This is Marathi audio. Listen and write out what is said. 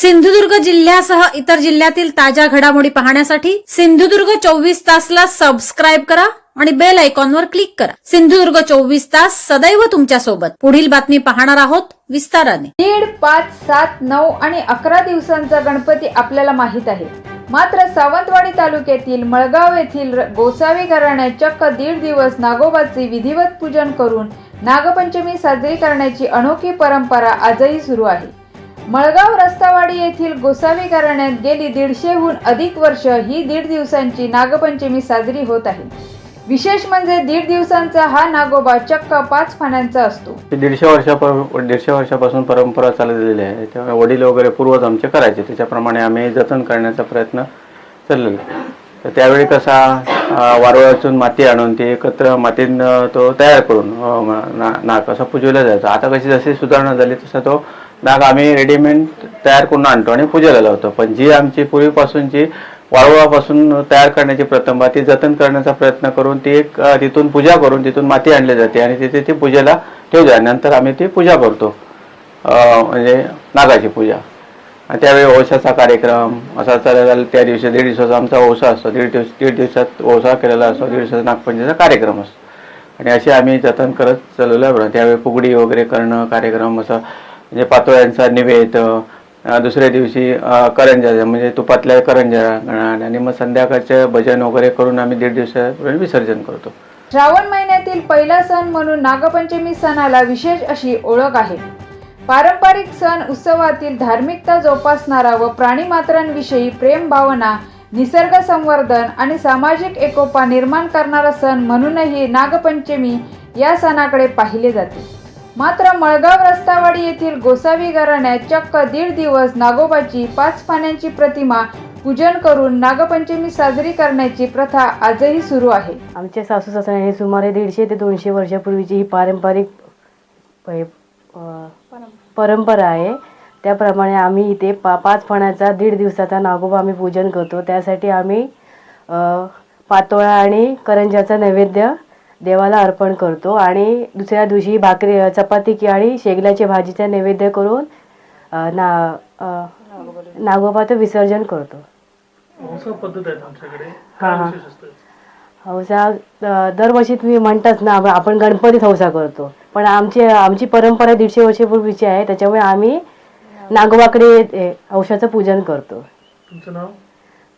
सिंधुदुर्ग जिल्ह्यासह इतर जिल्ह्यातील ताज्या घडामोडी पाहण्यासाठी सिंधुदुर्ग चोवीस तासला सबस्क्राईब करा आणि बेल आयकॉनवर क्लिक करा. सिंधुदुर्ग चोवीस तास सदैव तुमच्यासोबत. पुढील बातमी पाहणार आहोत विस्ताराने. दीड पाच सात नऊ आणि अकरा दिवसांचा गणपती आपल्याला माहीत आहे. मात्र सावंतवाडी तालुक्यातील मळगाव येथील गोसावी घराण्यात चक्क दीड दिवस नागोबाचे विधिवत पूजन करून नागपंचमी साजरी करण्याची अनोखी परंपरा आजही सुरू आहे. मळगाव रस्तावाडी येथील गोसावी घराण्यात गेली दीडशेहून अधिक वर्ष ही दीड दिवसांची नागपंचमी साजरी होत आहे. विशेष म्हणजे दीड दिवसांचा हा नागोबा चक्क पाच फाण्यांचा असतो. ते दीडशे वर्षापर दीडशे वर्षापासून परंपरा चाललेली आहे. त्यामुळे वडील वगैरे पूर्वज आमचे करायचे. त्याच्याप्रमाणे आम्ही जतन करण्याचा प्रयत्न चाललेला तर त्यावेळी कसा अं, माती आणून ती एकत्र मातीनं तो तयार करून अं, ना नाग असा पुजवला जायचा. आता कशी जशी सुधारणा झाली तसा तो नाग आम्ही रेडीमेड तयार करून आणतो आणि पूजेला लावतो. पण जी आमची पूर्वीपासूनची वाळवापासून तयार करण्याची प्रथम ती जतन करण्याचा प्रयत्न करून ती एक तिथून पूजा करून तिथून माती आणली जाते आणि तिथे ती पूजेला ठेवली आणि नंतर आम्ही ती पूजा करतो. म्हणजे नागाची पूजा. आणि त्यावेळी ओशाचा कार्यक्रम असा चालेल त्या दिवशी दीड दिवसाचा आमचा ओसा असतो. दीड दिवस दीड दिवसात ओसा केलेला असतो. दीड दिवसाचा नागपंचमीचा कार्यक्रम असतो. आणि असे आम्ही जतन करत चालवलं त्यावेळी फुगडी वगैरे करणं कार्यक्रम असं म्हणजे पातोळ्यांचा निवेद दुसऱ्या दिवशी करंजा म्हणजे तुपातल्या करंजा आणि मग संध्याकाळचं भजन वगैरे करून आम्ही दीड दिवसापर्यंत विसर्जन करतो. श्रावण महिन्यातील पहिला सण म्हणून नागपंचमी सणाला विशेष अशी ओळख आहे. पारंपरिक सण उत्सवातील धार्मिकता जोपासणारा व प्राणीमात्रांविषयी प्रेम भावना निसर्ग संवर्धन आणि सामाजिक एकोपा निर्माण करणारा सण म्हणूनही नागपंचमी या सणाकडे पाहिले जाते. मात्र मळगाव रस्तावाडी येथील गोसावी घराण्यात चक्क दीड दिवस नागोबाची पाच पाण्याची प्रतिमा पूजन करून नागपंचमी साजरी करण्याची प्रथा आजही सुरू आहे. आमच्या सासू सासऱ्याने सुमारे दीडशे ते दोनशे वर्षापूर्वीची ही पारंपरिक पै- अ, परंपरा आहे. त्याप्रमाणे आम्ही इथे पा पाच फणाचा दीड दिवसाचा नागोबा आम्ही पूजन करतो. त्यासाठी आम्ही अ, पातोळा आणि करंजाचा नैवेद्य देवाला अर्पण करतो आणि दुसऱ्या दिवशी भाकरी चपाती की आणि शेगल्याच्या भाजीचा नैवेद्य करून ना नागोबाचं विसर्जन करतो. हा, हौसा दरवर्षी तुम्ही म्हणताच ना आप- आपण गणपतीत हौसा करतो. पण आमची आमची परंपरा दीडशे वर्षापूर्वीची आहे त्याच्यामुळे आम्ही नागोबाकडे ए, हौसाचं पूजन करतो. तुमचं नाव?